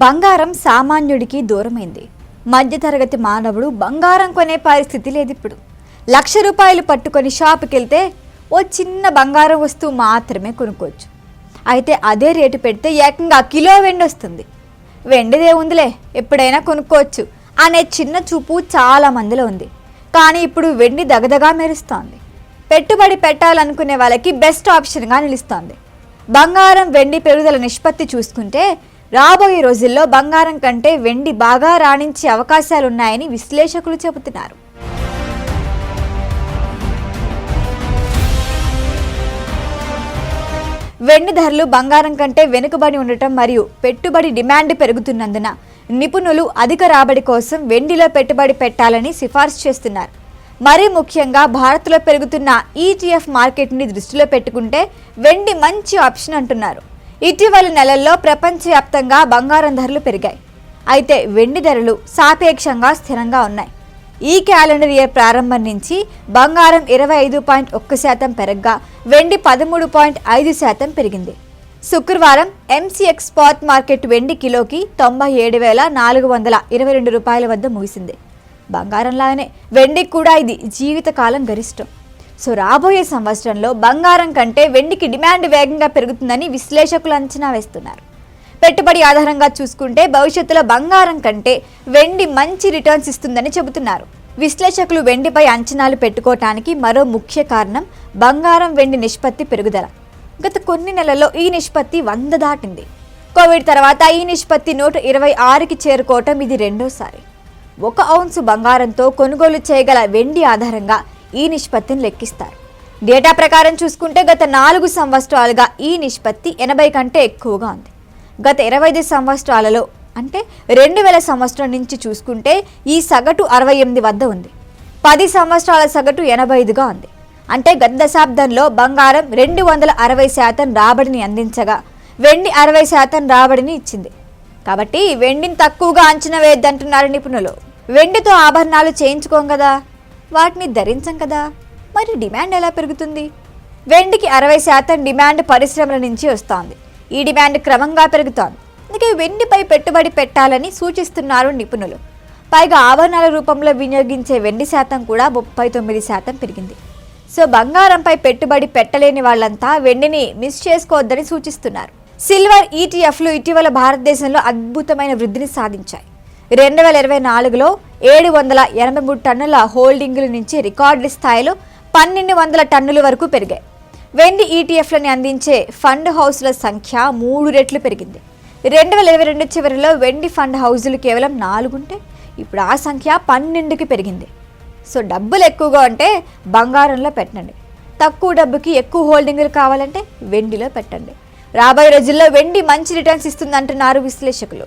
బంగారం సామాన్యుడికి దూరమైంది. మధ్యతరగతి మానవుడు బంగారం కొనే పరిస్థితి లేదు ఇప్పుడు. లక్ష రూపాయలు పట్టుకొని షాపుకి వెళ్తే ఓ చిన్న బంగారం వస్తువు మాత్రమే కొనుక్కోవచ్చు. అయితే అదే రేటు పెడితే ఏకంగా కిలో వెండి వస్తుంది వెండిదే ఉందిలే ఎప్పుడైనా కొనుక్కోవచ్చు అనే చిన్న చూపు చాలా మందిలో ఉంది. కానీ ఇప్పుడు వెండి దగదగా మెరుస్తోంది. పెట్టుబడి పెట్టాలనుకునే వాళ్ళకి బెస్ట్ ఆప్షన్గా నిలుస్తోంది. బంగారం వెండి పెరుగుదల నిష్పత్తి చూసుకుంటే రాబోయే రోజుల్లో బంగారం కంటే వెండి బాగా రాణించే అవకాశాలున్నాయని విశ్లేషకులు చెబుతున్నారు. వెండి ధరలు బంగారం కంటే వెనుకబడి ఉండటం మరియు పెట్టుబడి డిమాండ్ పెరుగుతున్నందున నిపుణులు అధిక రాబడి కోసం వెండిలో పెట్టుబడి పెట్టాలని సిఫార్సు చేస్తున్నారు. మరీ ముఖ్యంగా భారత్లో పెరుగుతున్న ఈటీఎఫ్ మార్కెట్ని దృష్టిలో పెట్టుకుంటే వెండి మంచి ఆప్షన్ అంటున్నారు. ఇటీవలి నెలల్లో ప్రపంచవ్యాప్తంగా బంగారం ధరలు పెరిగాయి. అయితే వెండి ధరలు సాపేక్షంగా స్థిరంగా ఉన్నాయి. ఈ క్యాలెండర్ ఇయర్ ప్రారంభం నుంచి బంగారం ఇరవై ఐదు పాయింట్ ఒక్క శాతం పెరగ్గా వెండి పదమూడు పాయింట్ ఐదు శాతం పెరిగింది. శుక్రవారం ఎంసీఎక్స్ స్పాట్ మార్కెట్ వెండి కిలోకి తొంభై ఏడు వేల నాలుగు వందల ఇరవై రెండు రూపాయల వద్ద ముగిసింది. బంగారంలాగానే వెండికి కూడా ఇది జీవితకాలం గరిష్టం. సో రాబోయే సంవత్సరంలో బంగారం కంటే వెండికి డిమాండ్ వేగంగా పెరుగుతుందని విశ్లేషకులు అంచనా వేస్తున్నారు. పెట్టుబడి ఆధారంగా చూసుకుంటే భవిష్యత్తులో బంగారం కంటే వెండి మంచి రిటర్న్స్ ఇస్తుందని చెబుతున్నారు. విశ్లేషకులు వెండిపై అంచనాలు పెట్టుకోవటానికి మరో ముఖ్య కారణం బంగారం వెండి నిష్పత్తి పెరుగుదల. గత కొన్ని నెలల్లో ఈ నిష్పత్తి వంద దాటింది. కోవిడ్ తర్వాత ఈ నిష్పత్తి నూట ఇరవై ఆరుకి చేరుకోవటం ఇది రెండోసారి. ఒక ఔన్సు బంగారంతో కొనుగోలు చేయగల వెండి ఆధారంగా ఈ నిష్పత్తిని లెక్కిస్తారు. డేటా ప్రకారం చూసుకుంటే గత నాలుగు సంవత్సరాలుగా ఈ నిష్పత్తి ఎనభై కంటే ఎక్కువగా ఉంది. గత ఇరవై ఐదు సంవత్సరాలలో అంటే రెండు వేల సంవత్సరం నుంచి చూసుకుంటే ఈ సగటు అరవై ఎనిమిది వద్ద ఉంది. పది సంవత్సరాల సగటు ఎనభై ఐదుగా ఉంది. అంటే గత దశాబ్దంలో బంగారం రెండు వందల అరవై శాతం రాబడిని అందించగా వెండి అరవై శాతం రాబడిని ఇచ్చింది. కాబట్టి వెండిని తక్కువగా అంచనా వేయద్దంటున్నారు నిపుణులు. వెండితో ఆభరణాలు చేయించుకోం కదా. వాటిని ధరించం కదా. మరి డిమాండ్ ఎలా పెరుగుతుంది? వెండికి అరవై శాతం డిమాండ్ పరిశ్రమల నుంచి వస్తోంది. ఈ డిమాండ్ క్రమంగా పెరుగుతోంది. అందుకే వెండిపై పెట్టుబడి పెట్టాలని సూచిస్తున్నారు నిపుణులు. పైగా ఆభరణాల రూపంలో వినియోగించే వెండి శాతం కూడా ముప్పై తొమ్మిది శాతం పెరిగింది. సో బంగారంపై పెట్టుబడి పెట్టలేని వాళ్ళంతా వెండిని మిస్ చేసుకోవద్దని సూచిస్తున్నారు. సిల్వర్ ఈటీఎఫ్లు ఇటీవల భారతదేశంలో అద్భుతమైన వృద్ధిని సాధించాయి. రెండు వేల ఇరవై నాలుగులో ఏడు వందల ఎనభై మూడు టన్నుల హోల్డింగుల నుంచి రికార్డు స్థాయిలో పన్నెండు వందల టన్నుల వరకు పెరిగాయి. వెండి ఈటీఎఫ్లని అందించే ఫండ్ హౌస్ల సంఖ్య మూడు రెట్లు పెరిగింది. రెండు వేల ఇరవై రెండు చివరిలో వెండి ఫండ్ హౌజులు కేవలం నాలుగుంటే ఇప్పుడు ఆ సంఖ్య పన్నెండుకి పెరిగింది. సో డబ్బులు ఎక్కువగా ఉంటే బంగారంలో పెట్టండి. తక్కువ డబ్బుకి ఎక్కువ హోల్డింగులు కావాలంటే వెండిలో పెట్టండి. రాబోయే రోజుల్లో వెండి మంచి రిటర్న్స్ ఇస్తుందంటున్నారు విశ్లేషకులు.